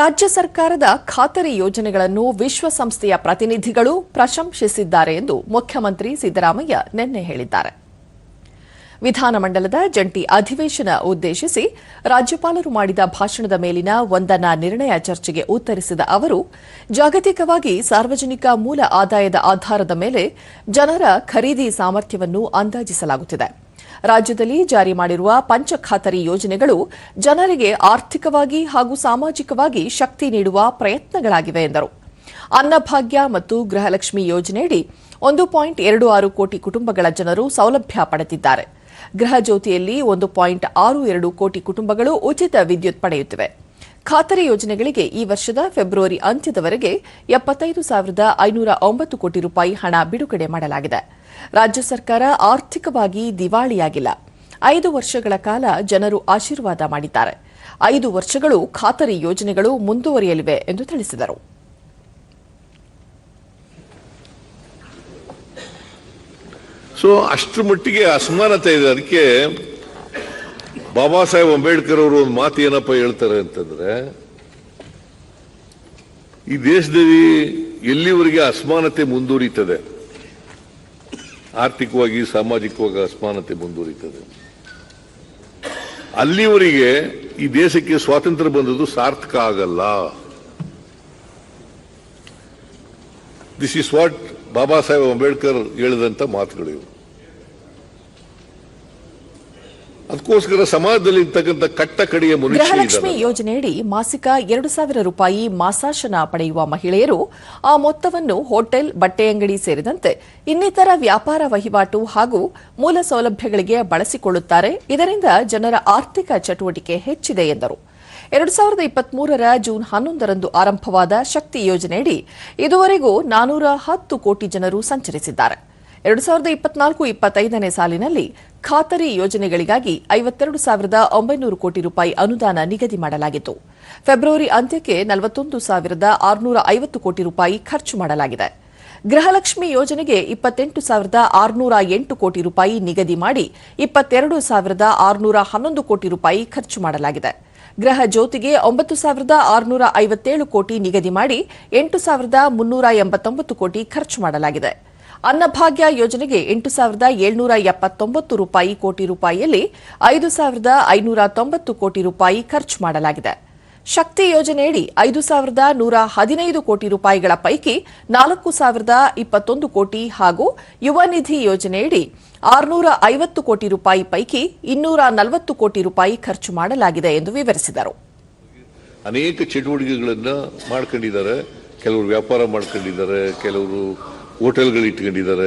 ರಾಜ್ಯ ಸರ್ಕಾರದ ಖಾತರಿ ಯೋಜನೆಗಳನ್ನು ವಿಶ್ವಸಂಸ್ಥೆಯ ಪ್ರತಿನಿಧಿಗಳು ಪ್ರಶಂಸಿಸಿದ್ದಾರೆ ಎಂದು ಮುಖ್ಯಮಂತ್ರಿ ಸಿದ್ದರಾಮಯ್ಯ ನಿನ್ನೆ ಹೇಳಿದ್ದಾರೆ. ವಿಧಾನಮಂಡಲದ ಜಂಟಿ ಅಧಿವೇಶನ ಉದ್ದೇಶಿಸಿ ರಾಜ್ಯಪಾಲರು ಮಾಡಿದ ಭಾಷಣದ ಮೇಲಿನ ಒಂದನ್ನ ನಿರ್ಣಯ ಚರ್ಚೆಗೆ ಉತ್ತರಿಸಿದ ಅವರು, ಜಾಗತಿಕವಾಗಿ ಸಾರ್ವಜನಿಕ ಮೂಲ ಆದಾಯದ ಆಧಾರದ ಮೇಲೆ ಜನರ ಖರೀದಿ ಸಾಮರ್ಥ್ಯವನ್ನು ಅಂದಾಜಿಸಲಾಗುತ್ತಿದೆ. ರಾಜ್ಯದಲ್ಲಿ ಜಾರಿ ಮಾಡಿರುವ ಪಂಚಖಾತರಿ ಯೋಜನೆಗಳು ಜನರಿಗೆ ಆರ್ಥಿಕವಾಗಿ ಹಾಗೂ ಸಾಮಾಜಿಕವಾಗಿ ಶಕ್ತಿ ನೀಡುವ ಪ್ರಯತ್ನಗಳಾಗಿವೆ ಎಂದರು. ಅನ್ನಭಾಗ್ಯ ಮತ್ತು ಗೃಹಲಕ್ಷ್ಮಿ ಯೋಜನೆಯಡಿ ಒಂದು ಪಾಯಿಂಟ್ ಎರಡು ಆರು ಕೋಟಿ ಕುಟುಂಬಗಳ ಜನರು ಸೌಲಭ್ಯ ಪಡೆದಿದ್ದಾರೆ. ಗೃಹಜ್ಯೋತಿಯಲ್ಲಿ ಒಂದು ಪಾಯಿಂಟ್ ಆರು ಎರಡು ಕೋಟಿ ಕುಟುಂಬಗಳು ಉಚಿತ ವಿದ್ಯುತ್ ಪಡೆಯುತ್ತಿವೆ. ಖಾತರಿ ಯೋಜನೆಗಳಿಗೆ ಈ ವರ್ಷದ ಫೆಬ್ರವರಿ ಅಂತ್ಯದವರೆಗೆ ಎಪ್ಪತ್ತೈದು ಸಾವಿರದ ಐನೂರ ಒಂಬತ್ತು ಕೋಟಿ ರೂಪಾಯಿ ಹಣ ಬಿಡುಗಡೆ ಮಾಡಲಾಗಿದೆ. ರಾಜ್ಯ ಸರ್ಕಾರ ಆರ್ಥಿಕವಾಗಿ ದಿವಾಳಿಯಾಗಿಲ್ಲ. ಐದು ವರ್ಷಗಳ ಕಾಲ ಜನರು ಆಶೀರ್ವಾದ ಮಾಡಿದ್ದಾರೆ. ಐದು ವರ್ಷಗಳು ಖಾತರಿ ಯೋಜನೆಗಳು ಮುಂದುವರಿಯಲಿವೆ ಎಂದು ತಿಳಿಸಿದರು. ಸೊ ಅಷ್ಟರ ಮಟ್ಟಿಗೆ ಅಸಮಾನತೆ ಇದೆ. ಅದಕ್ಕೆ ಬಾಬಾ ಸಾಹೇಬ್ ಅಂಬೇಡ್ಕರ್ ಅವರು ಒಂದು ಮಾತು ಏನಪ್ಪ ಹೇಳ್ತಾರೆ ಅಂತಂದ್ರೆ, ಈ ದೇಶದಲ್ಲಿ ಎಲ್ಲಿವರೆಗೆ ಅಸಮಾನತೆ ಮುಂದುವರಿತದೆ? ಆರ್ಥಿಕವಾಗಿ, ಸಾಮಾಜಿಕವಾಗಿ ಅಸಮಾನತೆ ಮುಂದುವರಿತದೆ. ಅಲ್ಲಿವರೆಗೆ ಈ ದೇಶಕ್ಕೆ ಸ್ವಾತಂತ್ರ್ಯ ಬಂದದ್ದು ಸಾರ್ಥಕ ಆಗಲ್ಲ. This is what Baba Saheb Ambedkar ಹೇಳಿದಂತ ಮಾತುಗಳು ಅದಕ್ಕೋಸ್ಕರ ಸಮಾಜದಲ್ಲಿ ಇರ್ತಕ್ಕಂಥ ಕಟ್ಟ ಕಡೆಯ ಗೃಹಲಕ್ಷ್ಮಿ ಯೋಜನೆಯಡಿ ಮಾಸಿಕ ಎರಡು ಸಾವಿರ ರೂಪಾಯಿ ಮಾಸಾಶನ ಪಡೆಯುವ ಮಹಿಳೆಯರು ಆ ಮೊತ್ತವನ್ನು ಹೋಟೆಲ್ ಬಟ್ಟೆ ಅಂಗಡಿ ಸೇರಿದಂತೆ ಇನ್ನಿತರ ವ್ಯಾಪಾರ ವಹಿವಾಟು ಹಾಗೂ ಮೂಲ ಸೌಲಭ್ಯಗಳಿಗೆ ಬಳಸಿಕೊಳ್ಳುತ್ತಾರೆ. ಇದರಿಂದ ಜನರ ಆರ್ಥಿಕ ಚಟುವಟಿಕೆ ಹೆಚ್ಚಿದೆ ಎಂದರು. ಎರಡು ಸಾವಿರದ ಇಪ್ಪತ್ಮೂರರ ಜೂನ್ ಹನ್ನೊಂದರಂದು ಆರಂಭವಾದ ಶಕ್ತಿ ಯೋಜನೆಯಡಿ ಇದುವರೆಗೂ ನಾನೂರ ಹತ್ತು ಕೋಟಿ ಜನರು ಸಂಚರಿಸಿದ್ದಾರೆ. ಎರಡು ಸಾವಿರದ ಇಪ್ಪತ್ನಾಲ್ಕು ಇಪ್ಪತ್ತೈದನೇ ಸಾಲಿನಲ್ಲಿ ಖಾತರಿ ಯೋಜನೆಗಳಿಗಾಗಿ ಐವತ್ತೆರಡು ಸಾವಿರದ ಒಂಬೈನೂರು ಕೋಟಿ ರೂಪಾಯಿ ಅನುದಾನ ನಿಗದಿ ಮಾಡಲಾಗಿತ್ತು. ಫೆಬ್ರವರಿ ಅಂತ್ಯಕ್ಕೆ ನಲವತ್ತೊಂದು ಸಾವಿರದ ಆರುನೂರ ಐವತ್ತು ಕೋಟಿ ರೂಪಾಯಿ ಖರ್ಚು ಮಾಡಲಾಗಿದೆ. ಗೃಹಲಕ್ಷ್ಮಿ ಯೋಜನೆಗೆ ಇಪ್ಪತ್ತೆಂಟು ಸಾವಿರದ ಆರುನೂರ ಎಂಟು ಕೋಟಿ ರೂಪಾಯಿ ನಿಗದಿ ಮಾಡಿ ಇಪ್ಪತ್ತೆರಡು ಸಾವಿರದ ಆರುನೂರ ಹನ್ನೊಂದು ಕೋಟಿ ರೂಪಾಯಿ ಖರ್ಚು ಮಾಡಲಾಗಿದೆ. ಗೃಹ ಜ್ಯೋತಿಗೆ ಒಂಬತ್ತು ಸಾವಿರದ ಆರುನೂರ ಐವತ್ತೇಳು ಕೋಟಿ ನಿಗದಿ ಮಾಡಿ ಎಂಟು ಸಾವಿರದ ಮುನ್ನೂರ ಎಂಬತ್ತೊಂಬತ್ತು ಕೋಟಿ ಖರ್ಚು ಮಾಡಲಾಗಿದೆ. ಅನ್ನಭಾಗ್ಯ ಯೋಜನೆಗೆ ಎಂಟು ಸಾವಿರದ ಏಳ್ನೂರ ಎಪ್ಪತ್ತೊಂಬತ್ತು ರೂಪಾಯಿ ಕೋಟಿ ರೂಪಾಯಿಯಲ್ಲಿ ಐದು ಸಾವಿರದ ಐನೂರ ತೊಂಬತ್ತು ಕೋಟಿ ರೂಪಾಯಿ ಖರ್ಚು ಮಾಡಲಾಗಿದೆ. ಶಕ್ತಿ ಯೋಜನೆಯಡಿ ಐದು ಸಾವಿರದ ನೂರ ಹದಿನೈದು ಕೋಟಿ ರೂಪಾಯಿಗಳ ಪೈಕಿ ನಾಲ್ಕು ಸಾವಿರದ ಇಪ್ಪತ್ತೊಂದು ಕೋಟಿ ಹಾಗೂ ಯುವ ನಿಧಿ ಯೋಜನೆಯಡಿ ಆರುನೂರ ಐವತ್ತು ಕೋಟಿ ರೂಪಾಯಿ ಪೈಕಿ ಇನ್ನೂರ ನಲವತ್ತು ಕೋಟಿ ರೂಪಾಯಿ ಖರ್ಚು ಮಾಡಲಾಗಿದೆ ಎಂದು ವಿವರಿಸಿದರು. ಅನೇಕ ಚಟುವಟಿಕೆಗಳನ್ನು ಮಾಡ್ಕೊಂಡಿದ್ದಾರೆ. ಕೆಲವರು ವ್ಯಾಪಾರ ಮಾಡ್ಕೊಂಡಿದ್ದಾರೆ. ಕೆಲವರು ಹೋಟೆಲ್ಗಳು ಇಟ್ಕೊಂಡಿದ್ದಾರೆ.